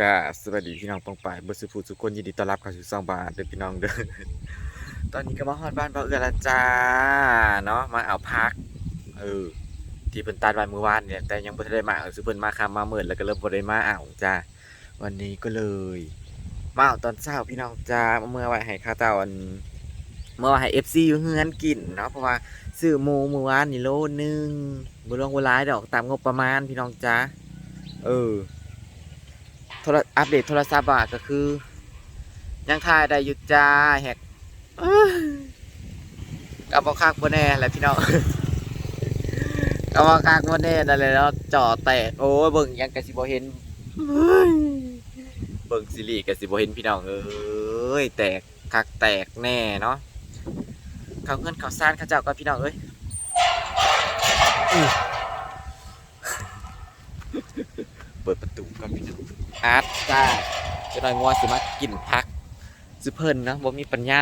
ก็สวัสดีพี่น้องปองป่ายเบอร์สุฟูทุกคนยินดีต้อนรับเข้าสู่ซองบาทเด้อพี่น้องเด้อตอนนี้ก็มาฮอดบ้านเบาเอือละจ้าเนาะมาเอาพักเออที่เพิ่นตัดไว้เมื่อวานเนี่ยแต่ยังบ่ทันได้มาเอาซื้อเพิ่นมาคำมาหมื่นแล้วก็เริ่มบ่ได้มาเอาจ้าวันนี้ก็เลย มาเอาตอนเช้าพี่น้องจ้าเมื่อไว้ให้ข้าวเจ้าอันเมื่อไว้ให้ FC อยู่เฮือนกินเนาะเพราะว่าซื้อหมูเมื่อวานนี่โลนึงบ่ลงบ่หลายดอกตามงบประมาณพี่น้องจ้าเออ อัปเดตโทรศัพท์อะก็คือ ยังถ่ายได้อยู่จ้าแฮกเอ้ยกับบ่คักบ่แน่แหละพี่น้องกับบ่คักบ่แน่นั่นและเนาะจอแตกโอ้เบิ่งยังก็สิบ่เห็นเบิ่งซีรีส์ก็สิบ่เห็นพี่น้องเอ้ยแตกคักแตกแน่เนาะเขาเงินเขาซ่านเขาเจ้าก็พี่น้องเอ้ยอื้อ เปิดประตูก่อนพี่น้ องอาร์ตจ้าจะหน่อยงัวสิมากินพักซื้อเพิ่นนะบ่มีปัญญา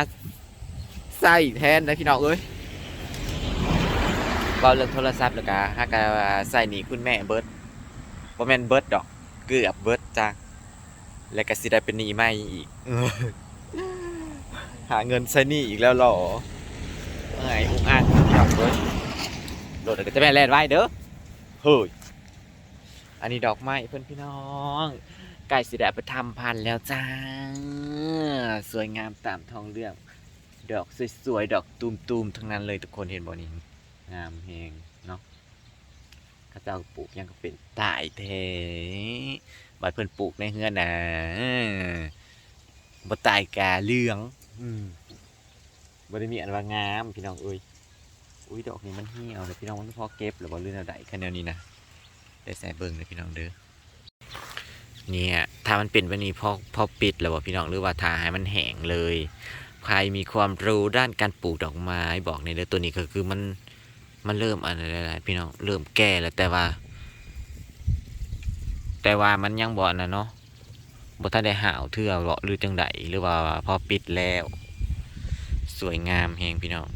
ใส่แทนนะพี่น้องเอ้ยเบาเรื่องโทรศัพท์แล้วก็หากะใส่หนีคุณแม่เบิร์ดบ่แม่นเบิร์ดดอก เกือบเบิร์ดจ้าแล้วก็สิได้เป็นหนี้ใหม่อีก หาเงินใช้หนี้อีกแล้วเหรอเอ้ยอุ้งอ่างพี่น้องเอ้ยโดดก็จะแม่นแล่นไว้เด้อเฮ้ยอันนี้ดอกไม้เพื่อนพี่น้อง ไก่สีแดงไปทำพันธุ์แล้วจ้า สวยงามตามท้องเรื่อง ดอกสวยๆ ดอกตูมๆ ทั้งนั้นเลยทุกคนเห็นบ่นี่งามแหงเนาะข้าเจ้าปลูกยังก็เป็นตายแท้บัดเพิ่นปลูกในเฮือนนะบ่ตายกาเหลือง อืมบ่ได้มีอันว่างามพี่น้องเอ้ยอุ้ยดอกนี้มันเหี่ยวเลยพี่น้องมันพอเก็บหรือบ่ลื่นเอาได้คะแนนนี้นะได้ใส่เบิ่งเลยพี่น้องเด้อ เนี่ยถ้ามันเป็นวันนี้พอพอปิดแล้วบ่พี่น้องหรือว่าทาให้มันแห้งเลย ใครมีความรู้ด้านการปลูกดอกไม้บอกในอยเด้อตัวนี้ก็คือมันมันเริ่มอะไรหลายๆพี่น้องเริ่มแก่แล้วแต่ว่า แต่ว่ามันยังบ่อนะเนาะบ่ทันได้หาวเทื่อหรอหรือจังไดหรือว่าพอปิดแล้ว สวยงามแฮงพี่น้อง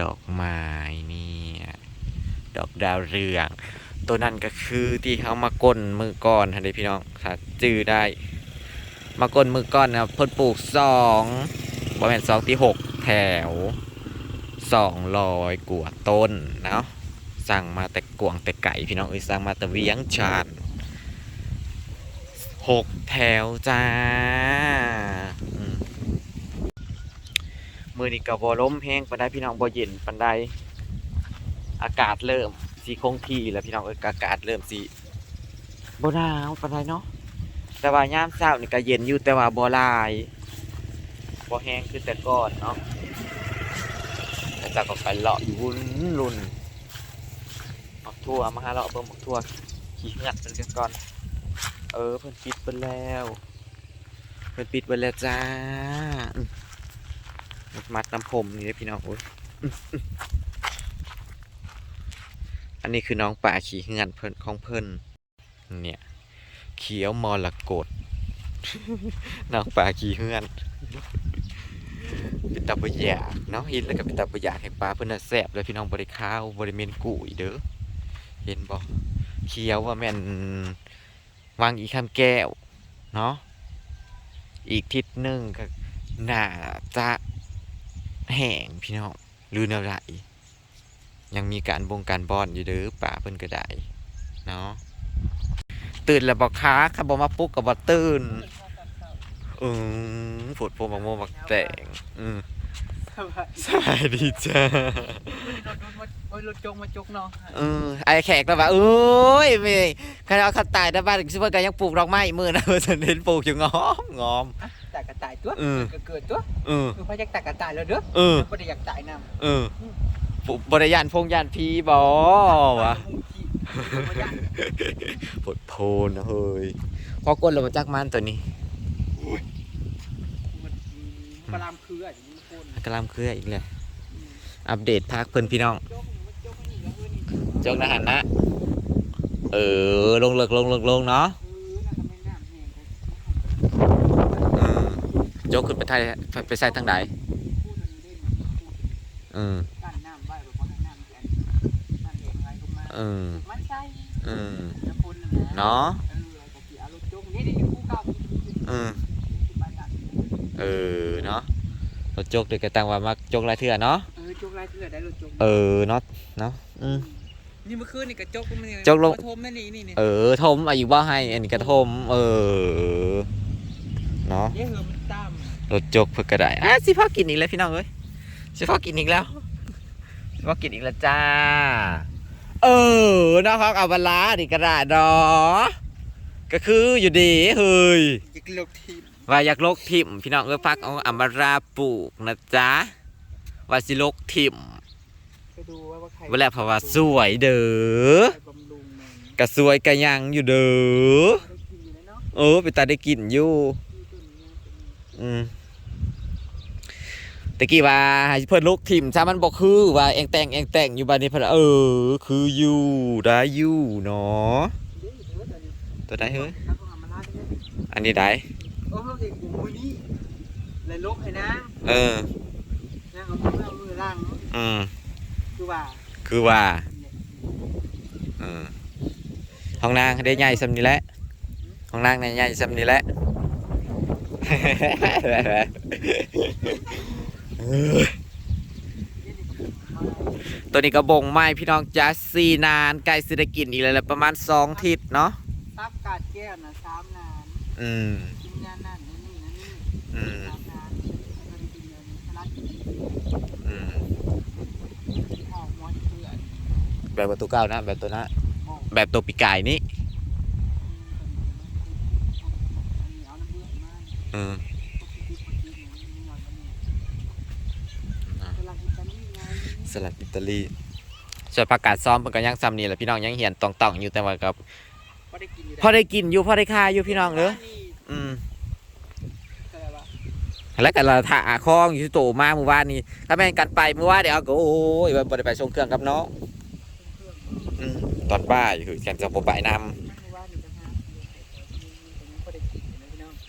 ดอกไม้เนี่ยดอกดาวเรือง ตัวนั้นก็คือที่เขามาก้นมือก้อนฮะเด้พี่น้องถ้าจื้อได้ มาก้นมือก้อนนะครับเพิ่นปลูกสองบริเวณสองที่หกแถวสองร้อยกว่าต้นเนาะสั่งมาแต่กวางแต่ไก่พี่น้องเอ้ยสั่งมาแต่เวียงจันหกแถวจ้ามือนี้กับบอล้มแห้งปันไดพี่น้องบอเย็นปันไดอากาศเริ่ม สีคงที่แล้วพี่น้องเอ้ยอากาศเริ่มสีบ่หนาวปานใดเนาะแต่ว่ายามเช้านี่ก็เย็นอยู่แต่ว่าบ่หลายบ่แห้งคือแต่ก่อนเนาะแล้วจากก็ไปเลาะอยู่วุ่นรุ่นหมักทั่วมาหาเลาะเบิ่งหมักทั่วขี่เงือกเป็นกันก่อน เออเพิ่นปิดเบิ่แล้วเพิ่นปิดเบิ่แล้วจ้ามมัดน้ำผมนี่เด้อพี่น้องโอ้ย นนี้คือน้องป่าขี่เงินเพิ่นของเพิ่นเนี่ยเขียวมรกตน้องป่าขี่เฮือนเป็นตาบยากเนาะเห็นแล้วก็เป็นตาบยากให้ปลาเพิ่นน่ะแซ่บเลยพี่น้องบริข้าวบริเมนกุยเด้อเห็นบ่เขียวว่าแม่นวางอีคำแก้วเนาะอีกทิศหนึ่งก็น่าจะแห้งพี่น้องหรือแนวไหน ยังมีการบงการบอนอยู่เด้อป่าเพิ่นก็ได้เนาะตื่นแล้วบอกค้าค่ะบอกมาปลุ๊กกับบ่ตื่นอืมฝดโพมักโมมักแต่งอืมสวัสดีจ้ารถรถมาโอ้ยรถจกมาจกเนาะเออไอ้แขกแล้วว่าเอ้ยแม่คันเอาเขาตายแต่บ้านซิเพิ่นก็ยังปลูกดอกไม้มื้อนะเพิ่นเห็นปลูกอยู่งอมงอมอะตายก็ตายตัวเออก็เกิดตัวเออคือพระยักตายก็ตายแล้วเด้อเออบ่ได้อยากตายนำเออปลูก บ่ได้ย่านพงยานพีบ่วะปวดโพนนะเฮ้ยพอกดลงมาจากมันตัวนี้ปลามคืออะอย่างนี้คนกำลังเคลื่ออีกเลยอัปเดตพักเพิ่นพี่น้องจกมันจกนี่แล้วเออนี่จงนะหันนะ เออ ลงเลิกลงเลิกลงเนาะเออน่ะทำไมน้ำแห้งอืมยกขึ้นไปไทยไปใส่ทางใดพูดมันเล่นอืม กั้นน้ำไว้บ่ให้น้ำแข็งน้ำแห้ง ไหลลงมาอืมมันใช่อืมจะพ่นน่ะนะเนาะเออก็สิเอารถจกนี่ดิเออที่บ้านดักเออเนาะรถจกเด็กกระตังว่ามักจกหลายเทื่อเนาะเออจกลายเถื่อได้รถจกเออเนาะเนาะอืมนี่เมื่อคืนนี่กระจกมันนี่จกลงกระทมนั่นนี่นี่นี่เออทมอายุบ่ให้อันนี้กระทมเออเนาะเดี๋ยวเหือมันตามรถจกเพื่อก็ได้อะสิพ่อกินอีกแล้วพี่น้องเอ้ยสิพ่อกินอีกแล้วสิพ่อกินอีกแล้วจ้า เออนะครับเอาเวลาดิกระดาษดอก็คืออยู่ดีเฮ้ยจิกลกทีมว่าอยากลกทิมพี่น้องเอ้ยพักเอาอัมบาราปลูกนะจ๊ะว่าสิลกทิมไปดูว่าว่าใครเวลาเพราะว่าสวยเด้อใครบำรุงมันก็สวยก็ยังอยู่เด้อได้กินอยู่แล้วเนาะเออไปตาได้กินอยู่ที่ต้นเนี้ยเป็นอืม ตะกี้ว่าเพิ่นลูกทิมซะมันบ่คือว่าเองแต่งเองแต่งอยู่บัดนี้เพิ่นเออ คืออยู่ได้อยู่เนาะตัวใดเฮ้ยอันนี้ได้โอ้เขาเด็กกูมือนี่เลยลกให้นางเออนางเอามือเอามือล่างอืมคือว่า คือว่าเนี่ยเออห้องนางได้ใหญ่ซำนี้แหละห้องนางได้ใหญ่ซำนี้แหละ ตัวนี้กระบงไม้พี่น้องจ้าซีนานใกล้สิได้กินอีกแล้วแหละประมาณ2ทิศเนาะซับกาดแก้วนะสามนานอืมกินยานั่นนั่นนี่นั่นนี่อืมสามนานแล้วก็กินยาสลัดกินอืมข้าวม้วนเพื่อนแบบว่าตัวเก้านะ แบบตัวนะโอ้แบบตัวปีกายนี้เอาน้ำเบื่อมา อืม สลัดอิตาลีส่วนผักกาดซ้อมเพิ่นก็ยังซ้ำนี่แหละพี่น้องยังเหียนตองๆอยู่แต่ว่ากับพอได้กินอยู่พอได้กินอยู่พอได้คายอยู่พี่น้องเด้ออืมแล้วก็เราถ่าคล้องอยู่ที่โตมาเมื่อวานนี้ถ้าแม่นกันไปเมื่อวานเดี๋ยวเอาก็โอ้ยบ่ได้ไปส่งเครื่องกับน้องอืมตอนบ่ายคือแกนจะบ่ไปนำ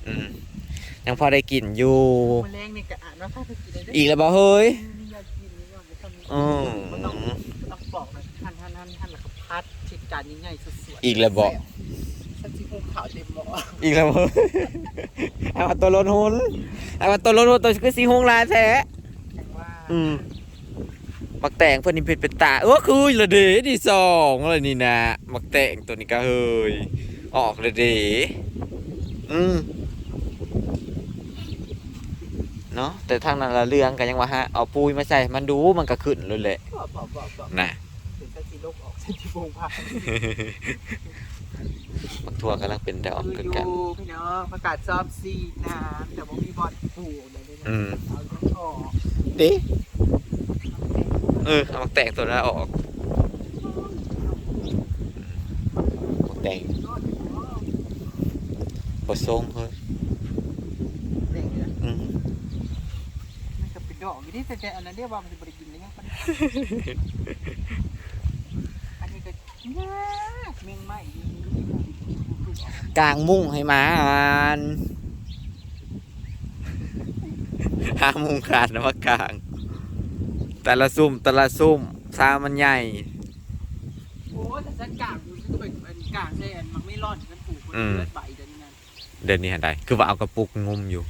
อืมยังพอได้กินอยู่แมลงนี่กะอ่านว่าถ้าไปกินได้อีกแล้วบ่เฮ้ยนี่อยากกินนี่ อยากจะทำอืมมันต้องต้องบอกนะหั่นหั่นหั่นหั่นแล้วก็พัดชิดการใหญ่ๆสวยๆอีกแล้วบ่สักทีภูขาวเต็มหม้ออีกแล้วเฮ้ยเอามาตัวลนหุนเอามาตัวลนหุนตัวคือสีหงลายแท้แข่งว่าอืมมักแต่งเพิ่นนี่เป็นเป็นตาเออคือละเดที่สองเลยนี่นะมักแต่งตัวนี้ก็เฮยออกละเดอืม เนาะแต่ทางนั้นละเรื่องกันยังว่าฮะเอาปุยมาใส่มันดูมันก็ขึ้นเลยแหละบอกบอกบอกบอกน่ะถึงสักทีโลกออกสักทีภูพามักทั่วกำลังเป็นดอกคือคืออกันยู่พี่น้องประกาศซอบซีน้ำแต่ว่ามีบอลปลูกเลยนะอืมเอาเรื่องออกเด้เออเอามักแต่งตัวนั้นออกมักแต่งบ่ทรงเฮ้ยเด็กเลยอืมมันก็เป็น ดอกอยู่นี่แต่แต่อันนั้นเรียกว่ามันจะบริกินเลยยังปะอันนี้ก็ยากเมงไหม้อยู่นี่ปลูกลางมุ้งให้หมาอ่านห้ามุ้งขาดนะว่ากลาง แต่ละซุ่มแต่ละซุ่มซามันใหญ่ โอ้แต่ฉันกางอยู่ฉันก็เป็นอันกางใช่อันมันไม่รอดฉันปลูกคนเลือดใบเดี๋ยวนี้นั่นเดือนนี้หันใดคือว่าเอากระปุกงุมอยู่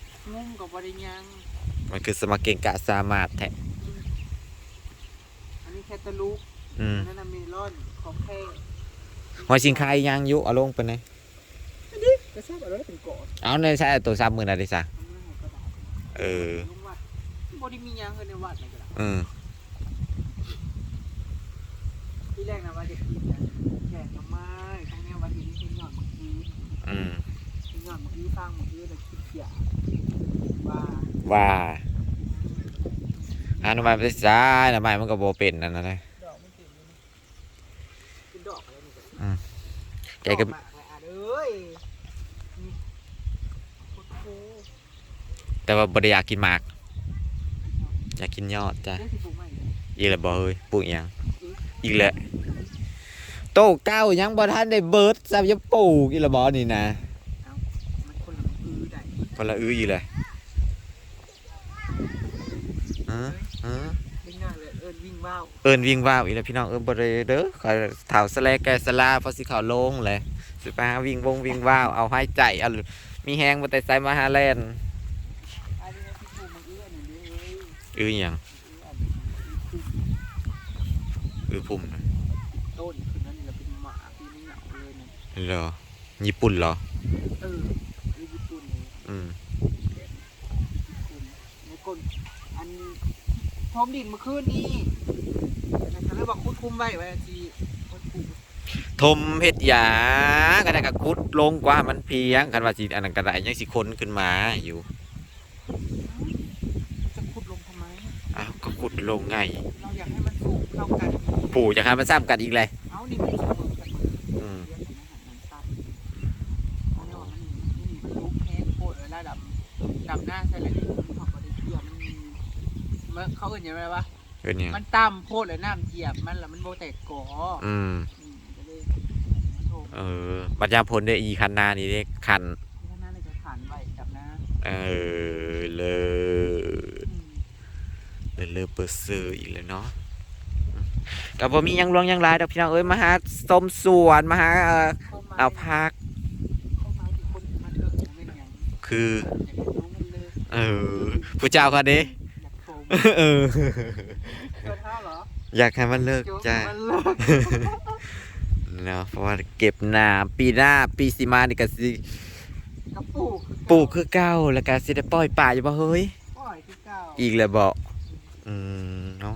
มันคือสมาเก่งกะสามารถแทะอันนี้แคตาลูกอืมนั่นน่ะเมลอนของแท้หอยชิงคายยางอยุเอาลงไปไหนก็ทราบอะไรเป็นกอดเอาในใช้ตัวสามหมื่นอะไรซะทำเรื่องของกระดาษเออลุงวัดบริมียังเคยในวัดในกระดาษอืมที่แรกนะว่าจะกินนะแขกมาไม้ตรงเนี้ยวันนี้ที่ยอดมะกี้อืมที่ยอดมะกี้สร้างมะกี้เลยคิดเสียว่า ว่าอันนั้นไม่ใช่นะไม่มันก็โบเป็นนั่นนะเลยดอกไม่ติดเลยนะเป็นดอกอะไรนี่อืมแกก็ดอหมากเลยอะเอ้ยนี่โคตรโคแต่ว่าบริยากกินหมากอยากกินยอดจ้ะเรื่องที่ปลูกใหม่เลยอีกแล้วบ่เฮ้ยปลูกอิหยังอีกแล้วโตเก้ายังบ่ทันได้เบิดซ้ำจะปลูกอีกแล้วบ่นี่นะมันคนละมือได้คนละอื้ออีกเลย ฮะฮะวิ่งหน้าเลยเอิญวิ่งว่าวเอิ้นวิ่งว่าวอีกแล้วพี่น้องเอิ้นบ่ได้เด้อขอยเฒ่าสแลแกสลาพอสิเข้าโลงแหละสิไปหาวิ่งวงวิ่งว่าวเอาหายใจเอามีแฮงบ่แต่ไซมาหาแลนด์อันนี้นะที่ปลูกมันเอื้อนี่เด้ออือหยังเอื้ออันนี้คืออือพุ่มน่ะต้นคือนั่นนี่เราเป็นหมาปีนี้เหงาเลยนะเหรอญี่ปุ่นเหรอเออคือญี่ปุ่นเลยอืม คุณในก้นอัน ทมดินเมื่อคืนนี้เขาเรียกว่าคุดคุมไว้ไว้ทีคนปลูกทมเฮ็ดหยาก็ได้ก็ขุดลงกว่ามันเพียงคันว่าสิอันนั้นก็ได้ยังสิคนขึ้นมาอยู่จะขุดลงทำไมอ้าวก็ขุดลงไงเราอยากให้มันสูงเท่ากันปู่จะให้มันซ้ำกันอีกเลยเอานี่มันเสม เขาเอื่นยังไงวะเป็นหยังมันต่ำโพดเลยน้ำเหยียบมันแล้วมันโบแตกก่ออืมอืมก็เลยโถเออบัดยามพลได้อีคันหน้านี่เด้คันที่นั่นเลยจะผ่านไว้ดับหน้าเออเลอืยมเลอเลอเปอร์เซอร์อีกแล้วเนาะก็บ่มีหยังหลวงหยังหลายดอกพี่น้องเอ้ยมาหาส้มสวนมาหาเอ่อเข้มเอาพักเข้ามาที่คนมาเถอะเป็นอย่างคืออยากให้น้องมันเลยเออผู้เจ้าก็เด้อยากโฟม เออ เกินเท่าเหรออยากให้มันเลิกจุ๊บจ้า มันเลิกเนาะเพราะว่าเก็บน้ำปีหน้าปีสิมานี่ก็สิกระปุกปลูกคือเก่าแล้วก็สิได้ปล่อยป่าอยู่บ่เฮ้ย ปล่อยคือเก่าอีกแล้วบ่อืมเนาะ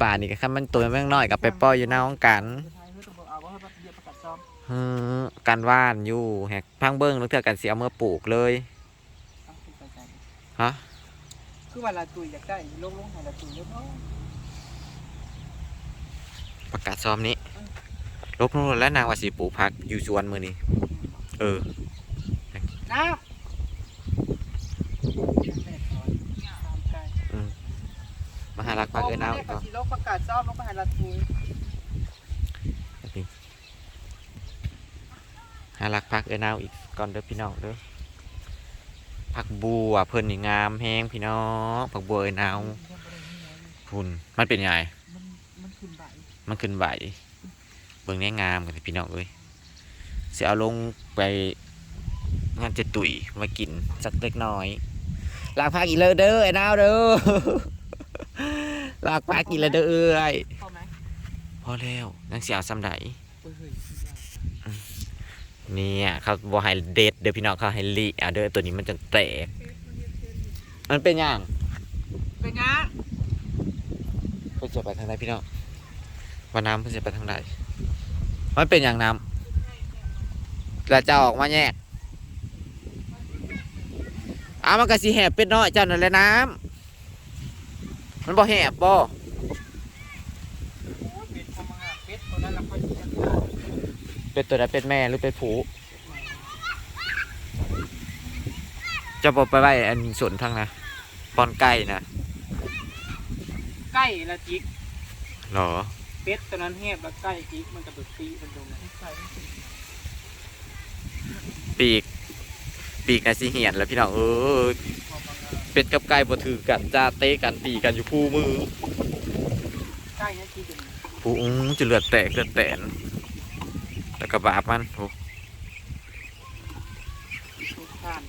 ป่านี่ก็คันมันตัวแม่งน้อยก็ไปปล่อยอยู่หน้าห้องกันสุดท้ายเฮ้ยต้องบอกเอาว่าให้มันเหยียบประกาศซ้อมเออกันว่านอยู่แฮกพังเบิ้งแล้วเทื่อกันสิเอามื่อปลูกเลย เอาขึ้นไปใจฮะ คือว่าละตุยอยากได้ลงลงให้ละตุยแล้วเนาะประกาศซ้อมนี้ ลบนู่นแล้วนางว่าสิปลูกพักอยู่สวนมื้อนี้ เออน้ำแดดร้อนตามใจมาหารักพักเอ้ยนาวก็ก็สิลงประกาศซ้อมลงไปให้ละตุยหารักพักเอ้ยนาวอีกก่อนเด้อพี่น้องเด้อ ผักบัวเพิ่นนี่งามแฮงพี่น้องผักบัวเอ้ยนาวพุ่นมันเป็นไงมันมันขึ้นใบมันขึ้นใบเบิ่งแน่งามกันพี่น้องเอ้ยสิเอาลงไปงานเจะตุ๋ยมากินสักเล็กน้อยลากพักอีกเลยเด้อไอ้นาวเด้อลากพักอีกเลยเด้อเอ้ยเข้าไหมพอแล้วนังเสียซ้ำใด เฮ้ยเฮ้ยเนี่ยเขาบอกให้เด็ดเด้อพี่น้องเขาให้ลีอะเด้อตัวนี้มันจะแตก มันเป็นอย่างเป็นไงเพื่อจะไปทางใดพี่น้องว่าน้ำเพื่อจะไปทางใดมันเป็นอย่างน้ำแล้วจะออกมาแยกอ้าวมันก็สีแหบเป็ดน้อยเจ้านั่นแหละน้ำมันบ่แหบบ่ เป็ดทำมาเป็ดตัวนั้นเราค่อยเสีย เป็ดตัวนั้นเป็ดแม่หรือเป็ดผูจะบอกไปไว้อันสวนทางนะบอนไก่นะใกล้ละจิกหรอเป็ดตัวนั้นแหบแล้วใกล้จิกมันจะเบิดปีมันตรงนั้นใส่ปีก ปีกนะสิเหียนแล้วพี่น้องเออเป็ดกับไก่บ่ถือกันจ้าเตะกันตีกันอยู่คู่มือใกล้นะจิกผู้อื้อจะเลือดแตกเลือดแตน แล้วก็บาปมันโอ้ทุกท่าน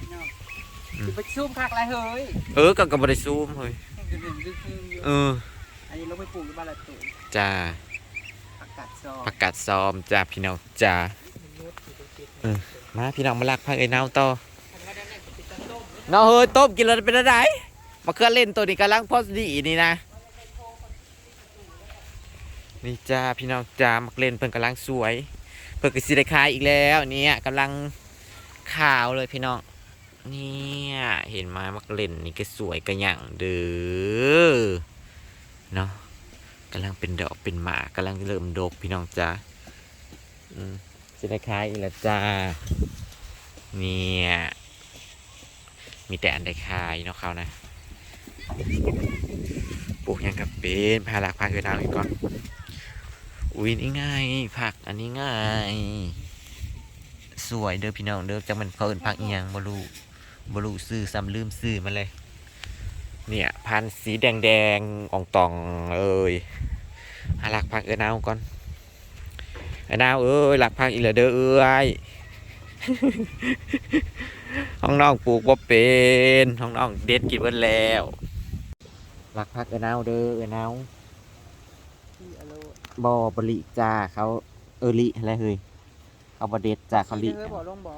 พี่น้องคือไปซุ่มคักไรเฮ้ยเออก็ก็บ่ได้ซูมเฮ้ยดึงดึงดึงดึงอยู่เอออันนี้เราไปปลูกที่บ้านละตุยจ้าผักกาดซอประกาศซ้อมจ้าพี่น้องจ้ามาพี่น้องมาลักพักไอ้นาวต่อเนาะเฮ้ยต้มกินแล้วเป็นอะไรมาเคลื่อนเล่นตัวนี้กำลังพอดีนี่นะ นี่จ้าพี่น้องจ้ามักเล่นเพิ่นกำลังสวย เพิ่นก็สิได้ขายอีกแล้วเนี่ยกำลังขาวเลยพี่น้องเนี่ยเห็นไหมมักเล่นนี่ก็สวยกันอย่างเด้อเนาะกำลังเป็นดอกเป็นหมากำลังเริ่มดกพี่น้องจ้าสิได้ขายอีกแล้วจ้าเนี่ยมีแต่อันได้ขายเนาะเขานะปลูกยังกับเป็นพาลักพาคือดาวอีกก่อน อุ้ยนี่ไงผักอันนี้ไงสวยเด้อพี่น้องเด้อจังมันเขาเอินผักอียังบ่รู้บ่รู้ซื้อซ้ำลืมซื้อมาเลย เนี่ยพันสีแดงแดงอ่องตองเอ้ยหลักผักเอ้นาวก่อนเอ้นาวเอ้ยหลักผักอีเหลือเด้อเอ้ยห้องน้องปลูกบ่เป็นห้องน้องเด็ดกินเบิดแล้วรักพักเอ้นเอาเด้อเอ้นาที่ อโลบ่บริจ้าเขาเออลิอะไรเฮ้ยเขาบ่เด็ดจ้าเขาลิเธอบอกลงบ่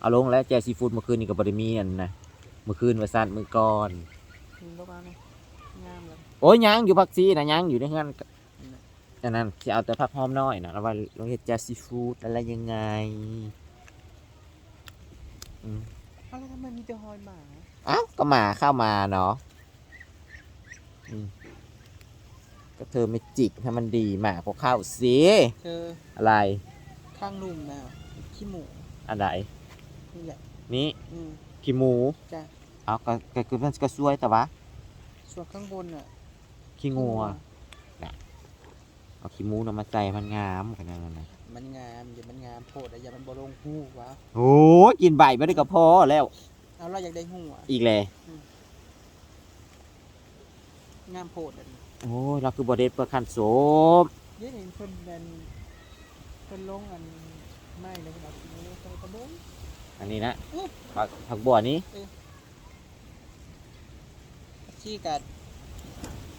เอาลงแล้วแจซีฟู้ดเมื่อคืนนี่ก็บ่ได้มีอันนะเมื่อคืนว่าซั่นมื้อก่อนกินลงมาเนี่ยงามเลยโอ้ยยังอยู่ผักซีนะยังอยู่ในเฮือนอันนั้นสิเอาแต่ผักหอมน้อยนะแล้วว่าลงเฮ็ดแจซีฟู้ดอะไรยังไงอืมอ้าวแล้วทำไมมีแต่หอยหมาเอ้าก็มาเข้ามาเนาะอืม ก็เธอไม่จิกให้มันดีหมาก็เข้าสิเธออะไรข้างนุ่มนะขี้หมูอันไหนนี่แหละนี่อืมขี้หมูจ้ะเอาก็ก็คือมันก็สวยแต่ว่าส่วนข้างบนอะขี้งัวเอาขี้หมูนำมาใส่มันงามกันนั่นนะมันงามอย่ามันงามโพดอะอย่ามันบ่ลงหูวะโอ้ยกินใบไม่ได้ก็พอแล้ว เอาเราอยากได้หูอะอีกเลยงามโพดอันนี้ โอ้ยเราคือบอเดสเพื่อคันโสมเดี๋ยวเห็นคนเดินคนลงอันไม่เลยครับไม่ได้ใส่กระบอกอันนี้นะอื้อผักผักบัวนี้ชี้กัด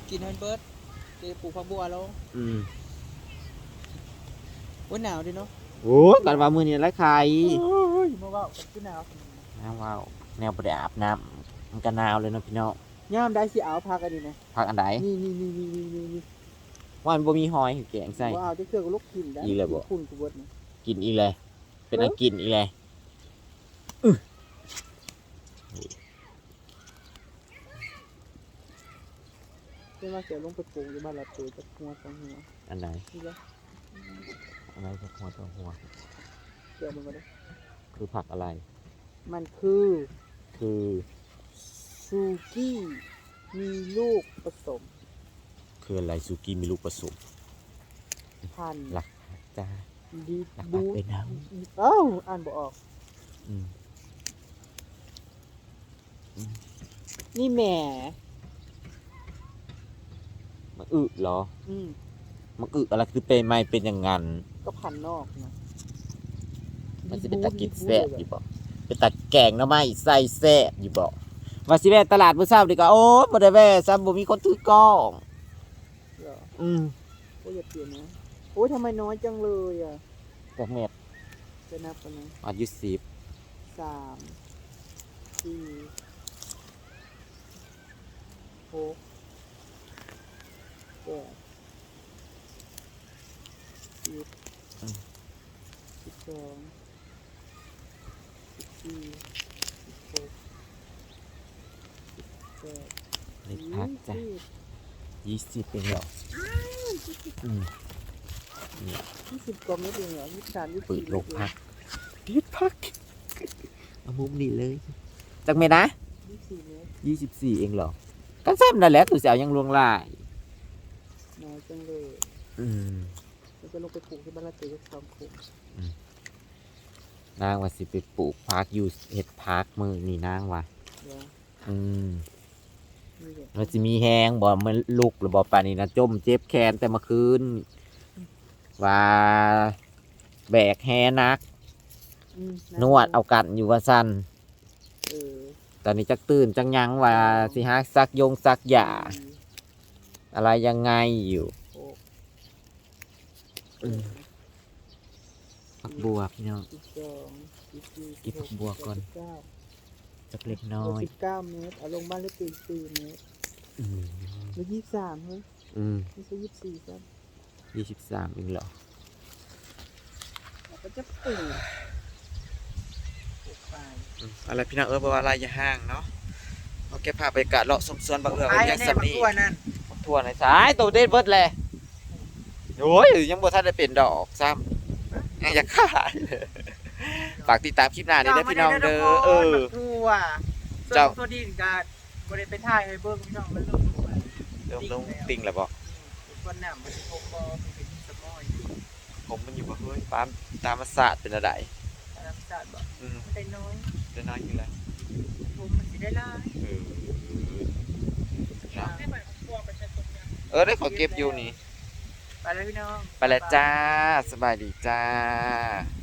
กินเฮนเบิร์ดเจปลูกผักบัวแล้วอืมโอ้ยหนาวดิเนาะโอ้ยกันว่ามือนี้ไรใครโอ้ยมาว่ากันคือหนาวน้ำว้าวแนวประเดอาบน้ำมันก็หนาวเลยเนาะพี่น้อง ย่ามได้สิเอาพักอันนี้นะผักอันใดนี่นี่นี่นี่นี่นี่นี่ว่ามันบ่มีหอยแกงใส่ว่าเอาที่เครื่องลูกถิ่นได้อีเลยบ่คุณกูเบิดนี่กินอีกเลย เป็นอันกินอีกเลยเพื่อมาเสียลงไปปลูกอยู่บ้านละตัวจะหัวสองหัวอันไหนนี่ละอันไหนจะหัวตัวหัวเกี่ยวมันมาได้คือผักอะไร มันคือ คือ ซูกี้มีลูกผสม คืออะไรซูกี้มีลูกผสมพันธุ์หลักจ้าดีหลักบูเป็นน้เอ้าอ่านบ่ออกำอืมนี่แหม่มันอึเหรอ อืมมันอึอะไรคือเป็นไม่เป็นอย่างงั้นก็พันนอกนะมันจะเป็นตะกิดแซ่บอยู่บ่เป็นตะแกงหน้ำไม้ใส่แซ่บอยู่บ่ ว่าสิแว่ตลาดมื้อเช้าดีก็โอ้บ่ได้แว่ซ้ำบ่มีคนถือกล้องเหรออืมโอ้ยอย่าเปลี่ยนนะโอ้ยทำไมน้อยจังเลยอะจากเม็ดจะนับกันนะอายุสิบสามสี่หกแปดสิบสิบสองสิบสี่สิบหกสิบแปด เล็กพักจ้ะยี่สิบยี่สิบเองเหรออืมยี่สิบกว่าเม็ดเองเหรอยี่สิบสามยี่สิบปืสี่ดลกพักเล็กพักเอามุมนี้เลยจากเม็ดนะยี่สิบสี่เม็ดยี่สิบสี่เองเหรอกันซ้ำนั่นแหละตัวเสียวยังลวงลายน้อยจังเลยอืมเราจะลงไปปลูกที่บ้านละเตยสองคนนางว่าสิไปปลูกพักอยู่เห็ดพักมือนี่นางว่าเดี๋ยวอืมนี่แหละ มันจะมีแหงบ่มันลุกหรือบ่ปานนี้นะจมเจ็บแขนแต่เมื่อคืนว่าแบกแฮนักอืมนวดเอากันอยู่ว่าสั้นเออตอนนี้จักตื่นจังยังว่าสิหาซักยงซักยาอะไรยังไงอยู่หกอืมผักบัวพี่น้องสิบสองสิบสี่กินผักบัวก่อนสิบเก้า จักเล็กน้อยสิบเก้าเมตรเอาลงบ้านละเตยสี่เมตรอืมหรือยี่สิบสามเฮ้ยอืมไม่ใช่ยี่สิบสี่ครับยี่สิบสามเองเหรอเราก็จะปลูกปลูกไปอะไรพี่น้องเออบอกว่าอะไรอย่าห่างเนาะโอเคพาไปกะเลาะสมสวนบักเอือไอ้ยังเนี่ยสัมันนี่กล้วยนั่นทั่วในสายตัวเด็ดเบิดเลยโอ้ยยังบ่ทันได้เป็นดอกซ้ำยังอยากขายเลยฝากติดตามคลิปหน้านี้ด้วยพี่น้องเด้อเออทั่ วส่วนเจ้าตัวดินก็บริไปถ่ายให้เบิ่งพี่น้องมันลงทั่วเริ่มลงติงแล้วบ่วันน้ำมันคงบ่เป็นสมอยผมมันอยู่บ่เฮ้ยปามตามมาศาสตร์เป็นอะไรน้ำสาดบ่อืมได้น้อยจะน้อยอยู่แล้วผมมันสิได้หลายเออเนาะได้ไปพวกไปใช้ตรงนี้เออได้ขอเก็บอยู่นี่ ไปแล้วพี่น้อง ไปแล้วจ้า สบายดีจ้าบ